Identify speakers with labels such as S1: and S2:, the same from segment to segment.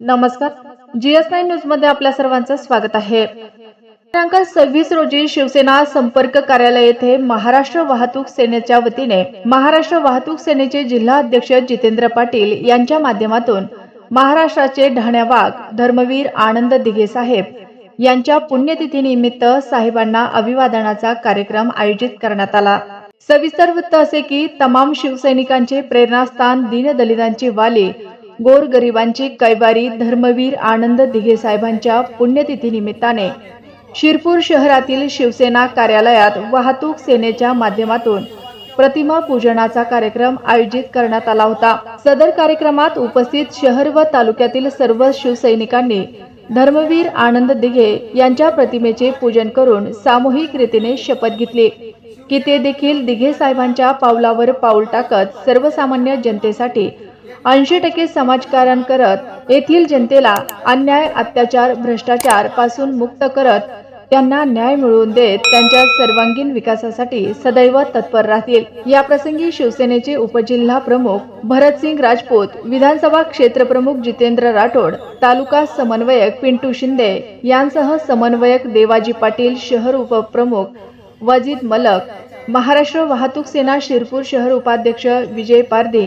S1: नमस्कार. GS nine न्यूजमध्ये आपल्या सर्वांचं स्वागत आहे. दिनांक सव्वीस रोजी शिवसेना संपर्क कार्यालय येथे महाराष्ट्र वाहतूक सेनेच्या वतीने महाराष्ट्र वाहतूक सेनेचे जिल्हा अध्यक्ष जितेंद्र पाटील यांच्या माध्यमातून महाराष्ट्राचे ढाण्या धर्मवीर आनंद दिघे साहेब यांच्या पुण्यतिथीनिमित्त साहेबांना अभिवादनाचा कार्यक्रम आयोजित करण्यात आला. सविस्तर वृत्त असे की तमाम शिवसैनिकांचे प्रेरणास्थान दीनदलितांची वाली गोरगरिबांची कैवारी धर्मवीर आनंद दिघे साहेबांच्या पुण्यतिथी निमित्ताने शिरपूर शहरातील शिवसेना कार्यालयात वाहतूक सेनेच्या माध्यमातून प्रतिमा पूजनाचा कार्यक्रम आयोजित करण्यात आला होता. सदर कार्यक्रमात उपस्थित शहर व तालुक्यातील सर्व शिवसैनिकांनी धर्मवीर आनंद दिघे यांच्या प्रतिमेचे पूजन करून सामूहिक रीतीने शपथ घेतली. की ते देखील दिघे साहेबांच्या पावलावर पाऊल टाकत सर्वसामान्य जनतेसाठी ऐंशी टक्के समाजकारण करत येथील जनतेला अन्याय अत्याचार भ्रष्टाचारपासून मुक्त करत त्यांना न्याय मिळवून देत त्यांच्या सर्वांगीण विकासासाठी सदैव तत्पर राहतील. या प्रसंगी शिवसेनेचे उपजिल्हा प्रमुख भरतसिंग राजपूत विधानसभा क्षेत्र प्रमुख जितेंद्र राठोड तालुका समन्वयक पिंटू शिंदे यांसह समन्वयक देवाजी पाटील शहर उपप्रमुख वजीद मलक महाराष्ट्र वाहतूक सेना शिरपूर शहर उपाध्यक्ष विजय पारदे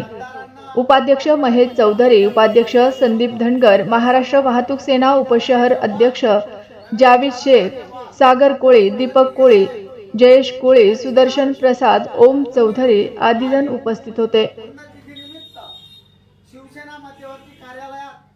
S1: उपाध्यक्ष महेश चौधरी उपाध्यक्ष संदीप धनगर महाराष्ट्र वाहतूक सेना उपशहर अध्यक्ष जावेद शेख सागर कोळी दीपक कोळी जयेश कोळी सुदर्शन प्रसाद ओम चौधरी आदीजण उपस्थित होते. शिवसेना मध्यवर्ती कार्यालयात